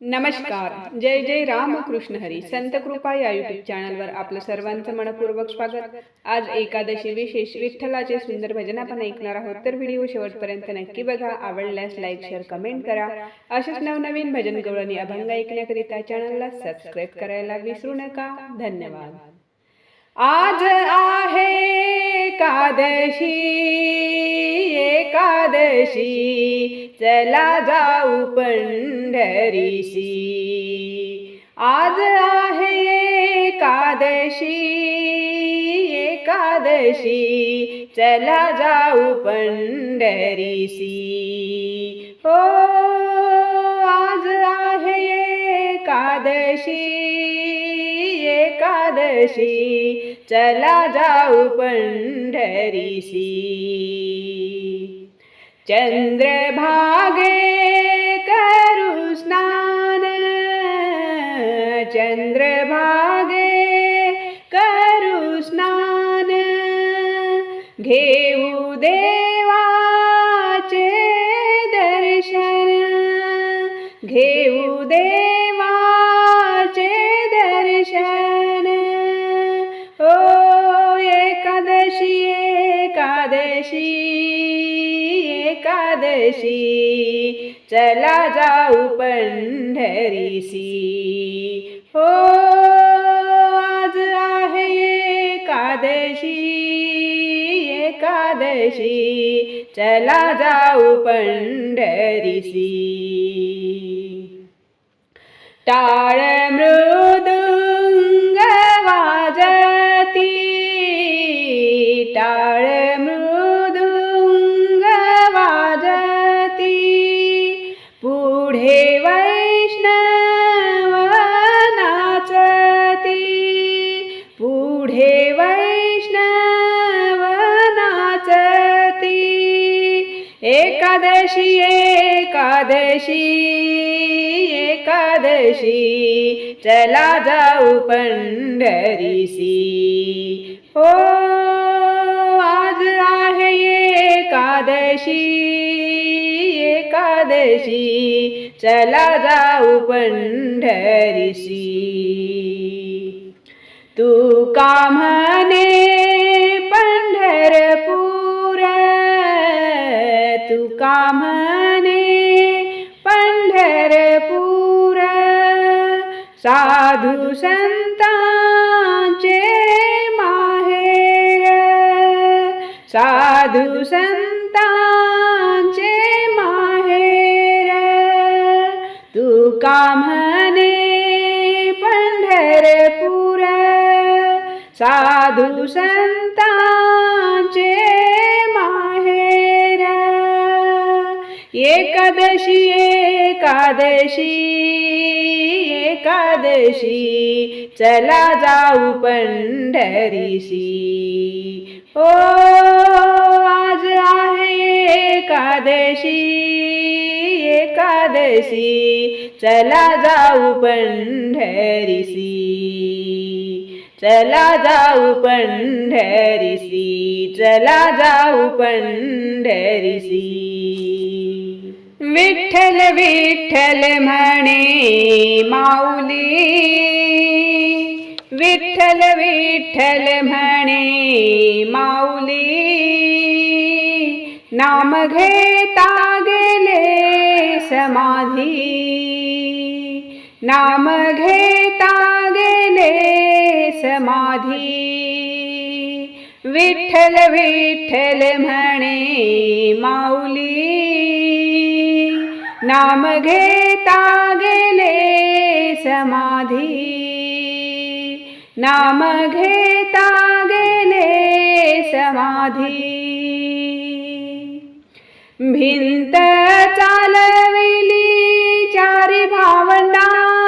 नमस्कार. जय जय राम कृष्ण हरी. संत कृपा या युट्यूब चॅनलवर आपलं सर्वांचं मनपूर्वक स्वागत. आज एकादशी विशेष विठ्ठलाचे सुंदर भजन आपण ऐकणार आहोत. तर व्हिडिओ शेवटपर्यंत नक्की बघा. आवडल्यास लाईक शेअर कमेंट करा. अशाच नवनवीन भजन गवळणी अभंग ऐकण्याकरिता चॅनलला सबस्क्राईब करायला विसरू नका. धन्यवाद. आज आहे एकादशी. एकादशी चला जाऊ पंढरीशी. आज आहे एकादशी एकादशी चला जाऊ पंढरीशी. हो आज आहे एकादशी एकादशी चला जाऊ पंढरीशी. चंद्रभागे करू स्नान। चंद्रभागे करू स्नान। घेऊ दे चला जाऊ पंढरीसी. हो आज आहे एकादशी एकादशी. चला जाऊ पंढरीसी. टाळ मृ एकादशी एकादशी एकादशी चला जाऊ पंढरीसी. हो आज आहे एकादशी एकादशी चला जाऊ पंढरीसी. तू का म्हणे पंढरपूर म्हणे पंढरपूर साधू संतांचे माहेर साधू संतांचे माहेर. तू का म्हणे पंढरपूर साधू संतांचे माहेर? एकादशी एकादशी एकादशी चला जाऊ पंढरीशी ओ आज आहे एकादशी एकादशी चला जाऊ पंढरीसी चला जाऊ पंढरीसी चला जाऊ पंढरीसी विठ्ठल विठ्ठल म्हणे माऊली. विठ्ठल विठ्ठल म्हणे माऊली. नाम घेता गेले समाधी. नाम घेता गेले समाधी. विठ्ठल विठ्ठल म्हणे माऊली. नाम घेता गेले समाधी. नाम घेता गेले समाधी. भिंत चालविली चारी भावंडानी.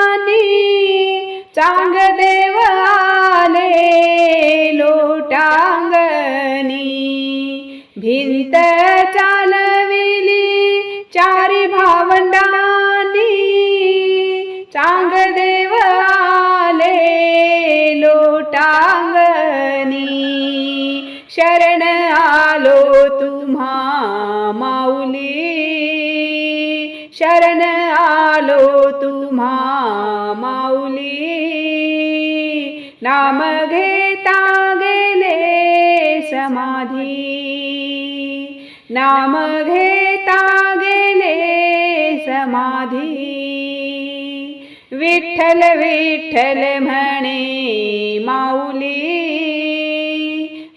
चांग देव आले लोटांगणी. भिंत चालविली चारी भावंडानी चांग देव आले लोटांगनी शरण आलो तुम्हा माऊली. शरण आलो तुम्हा माऊली. नाम घेता गेले समाधी. नाम घेता समाधी विठ्ठल विठ्ठल म्हणे माऊली.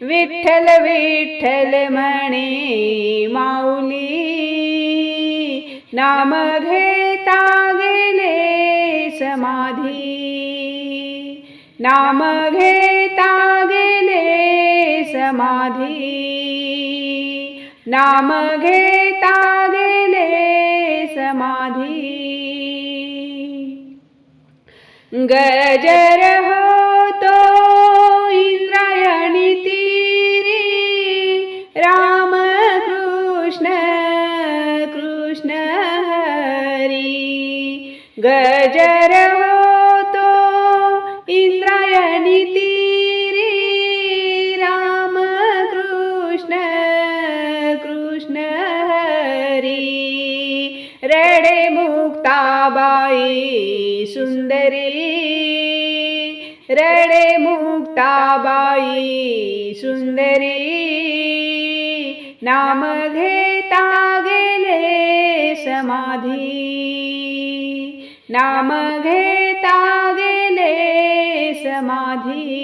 विठ्ठल विठ्ठल म्हणे माऊली. नाम घेता गेले समाधी. नाम घेता गेले समाधी. नाम घेता समाधी। गजर हो मुक्ताबाई सुंदरी रडे मुक्ताबाई सुंदरी नाम घेता गेले समाधी नाम घेता गेले समाधी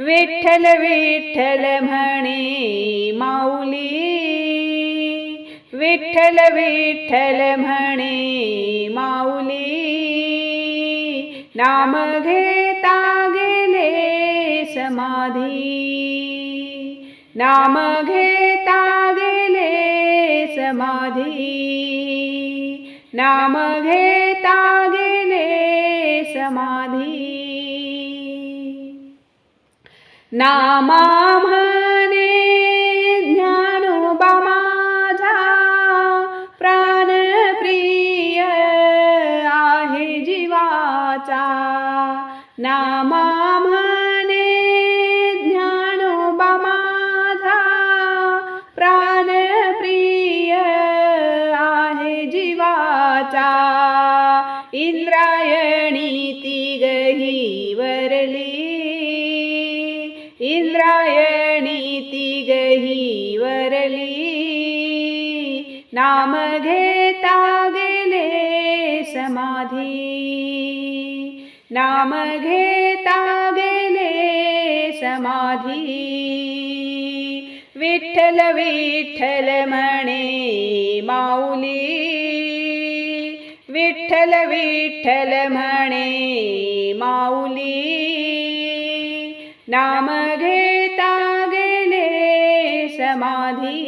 विठ्ठल विठ्ठल म्हणे माऊली विठ्ठल विठ्ठल म्हणे माऊली नाम घेता गेले समाधी. नाम घेता गेले समाधी. नाम घेता गेले समाधी. नामा नामा म्हणे ज्ञानोबा माझा प्राणप्रिय आहे जीवाचा. इंद्रायणी ती गही वरली. इंद्रायणी ती गही वरली. नाम घेता गेले समाधी. नाम घेता गेले समाधी। विठ्ठल विठ्ठल म्हणे माऊली। विठ्ठल विठ्ठल म्हणे माऊली। नाम घेता गेले समाधी।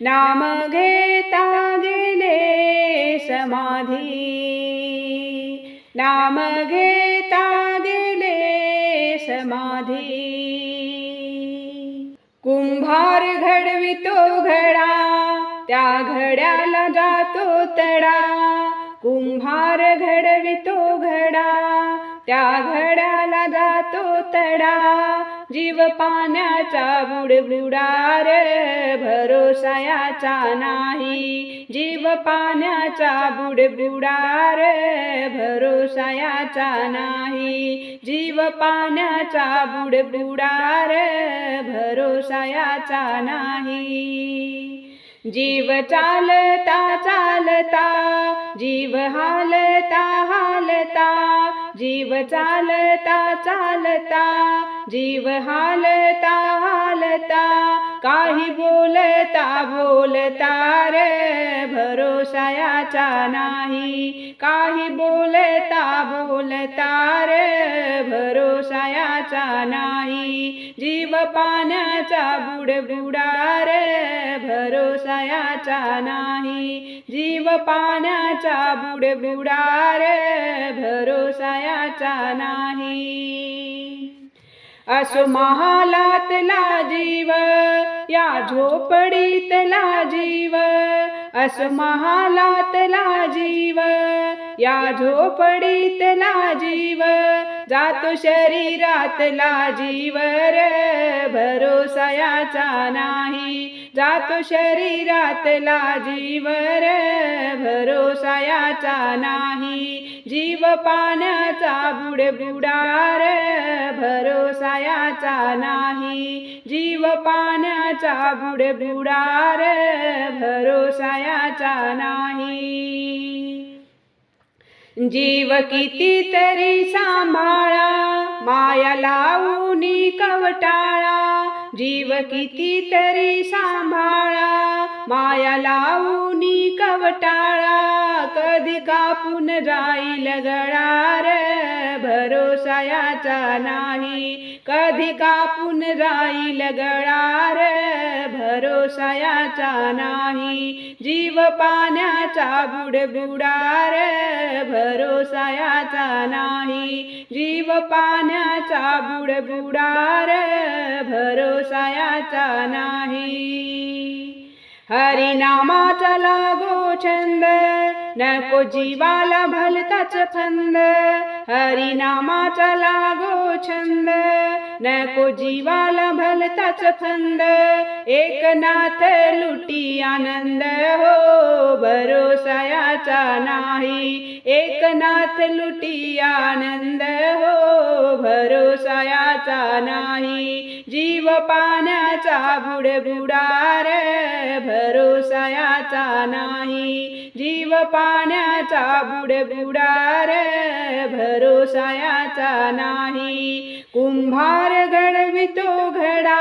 नाम घेता गेले समाधी। नाम घेता गेले समाधी। कुंभार घडवितो घडा त्या घड्याला जातो तडा। कुंभार घडवितो घडा त्या घड्याला जातो तडा। जीव पाण्याचा बुडबुडार भरोसा याचा नाही। जीव पाण्याचा बुडबुडार भरो याचा नाही जीव पाण्याचा बुडबुडार भरोसायाचा नाही. जीव चालता चालता जीव हालता हालता जीव चालता चालता जीव हालता हालता काही बोलता बोलता रे भरोसायाचा नाही काही बोलता बोलता रे भरो नाही. जीव पाण्याचा बुडबुडार भरोसयाचा नाही. जीव पाण्याचा बुडबुडार भरोसयाचा नाही. असो महालातला जीव या झोपडीतला जीव असो महालातला जीव या झोपडीतला जीव जातो शरीरातला जीवर भरोसयाचा नाही. जातो शरीरातला जीवर भरोसयाचा भरोसायाचा नाही. जीव पाण्याचा बुडबुडार भरोसायाचा नाही. जीव पाण्याचा बुडबुडार भरोसायाचा नाही. जीव कितीतरी सांभाळा माया लावून कवटाळा. जीव कितीतरी सांभाळा माया लावूनी कवटाळा कधी कापून जाईल गळार भरोसायाचा नाही. कधी कापून जाईल गळार भरोसायाचा नाही. जीव पाण्याचा बुडबुडार भरोसायाचा नाही. जीव पाण्याचा बुडबुडार भरोसायाचा नाही. हरिनामाचा लागो छंद नको जीवाला भलताच फंद. हरिनामाचा लागो छंद नको जीवाला भलताच फंद एकनाथ लुटी आनंद हो भरोसायाचा नाही. एकनाथ लुटी आनंद हो भरोसायाचा नाही. जीव पाण्याचा बुडबुडार भरोसायाचा नाही. जीव पाण्याचा बुडबुडार भरोसायाचा नाही. कुंभार घडवितो घडा.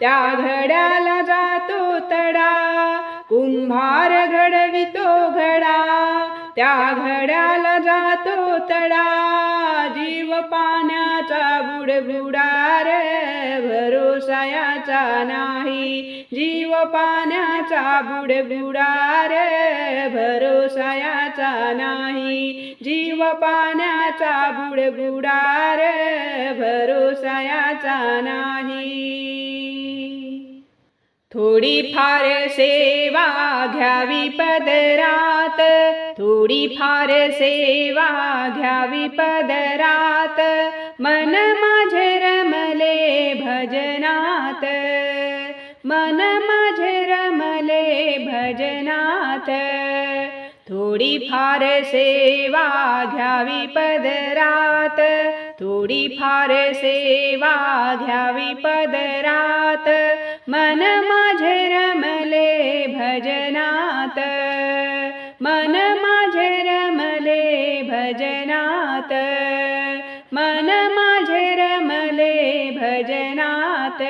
त्या घड्याला जातो तडा. कुंभार घडवितो घडा. त्या घड्याला जातो तडा जीव पाण्याचा बुडबुडार भरोसायाचा नाही. जीव पाण्याचा बुडबुडार भरोसायाचा नाही. जीव पाण्याचा बुडबुडार भरोसायाचा नाही. थोडी फार सेवा घ्यावी पदरात थोडी फार सेवा घ्यावी पदरात मन माझे रमले भजनात. मन माझे रमले भजनात. थोडी फार सेवा घ्यावी पदरात थोडी फार सेवा घ्यावी पदरात मन माझे रमले भजनात. मन माझे रमले भजनात. मन माझे रमले भजनात.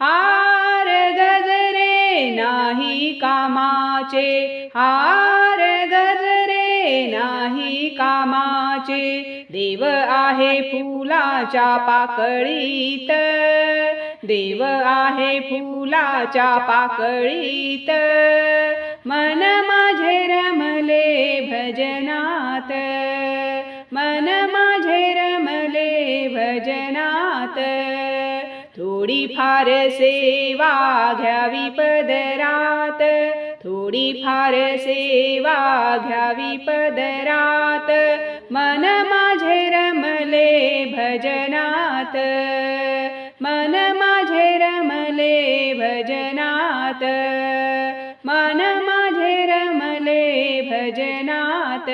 हार गजरे नाही कामाचे. हार गजरे नाही कामाचे. देव आहे फुलाच्या पाकळीत. देव आहे फुलाच्या पाकळीत. मन माझे रमले भजनात. मन माझे रमले भजनात. थोडी फार सेवा घ्यावी पदरात. थोडी फार सेवा घ्यावी पदरात. मन माझे रमले भजनात. भजनात. मन माझे रमले भजनात.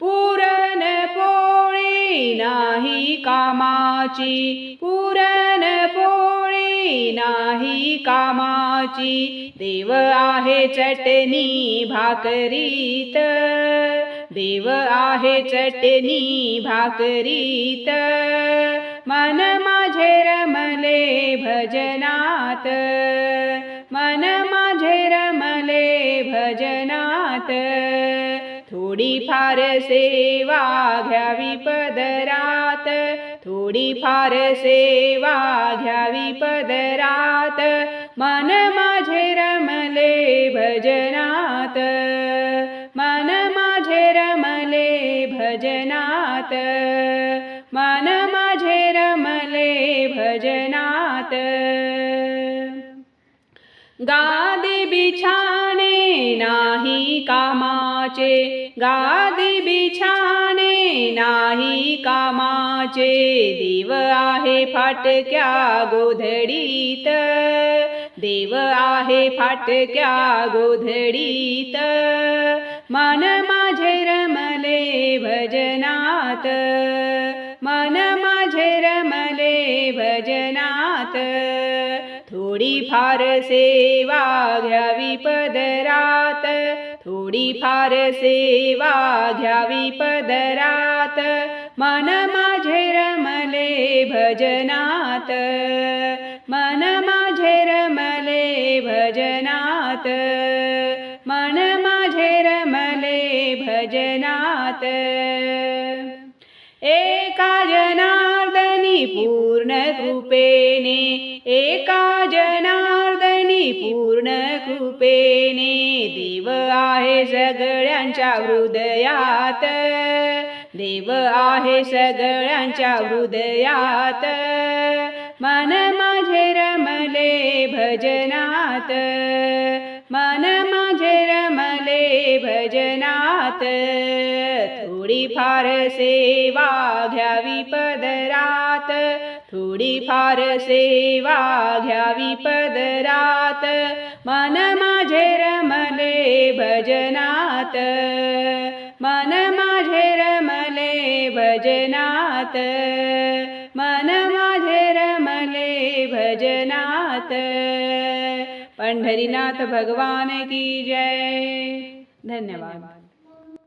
पुरण पोळी नाही कामाची. पुरण पोळी नाही कामाची. देव आहे चटणी भाकरीत. देव आहे चटणी भाकरीत. मन माझे रमले भजनात. मन माझे रमले भजनात. थोडी फार सेवा घ्यावी पदरात. थोडी फार सेवा घ्यावी पदरात. मन माझे रमले नाही कामाचे गादी बिछाणे नाही कामाचे देव आहे फाटक्या गोधडीत देव आहे फाटक्या गोधडीत. मन माझे रमले भजनात मन माझे रमले भजनात फार सेवा घ्यावी पदरात मन माझे रमले भजनात मन माझे रमले भजनात मन माझे रमले भजनात पूर्ण कृपेने एका जनार्दनी पूर्ण कृपेने देव आहे सगळ्यांच्या हृदयात. देव आहे सगळ्यांच्या हृदयात. मन माझे रमले भजनात. मन माझे रमले भजनात. थोडी फार सेवा घ्यावी पदरात थोडी फार सेवा घ्यावी पदरात. मन माझे रमले भजनात मन माझे रमले भजनात मन माझे रमले भजनात. पंढरीनाथ भगवान की जय. धन्यवाद.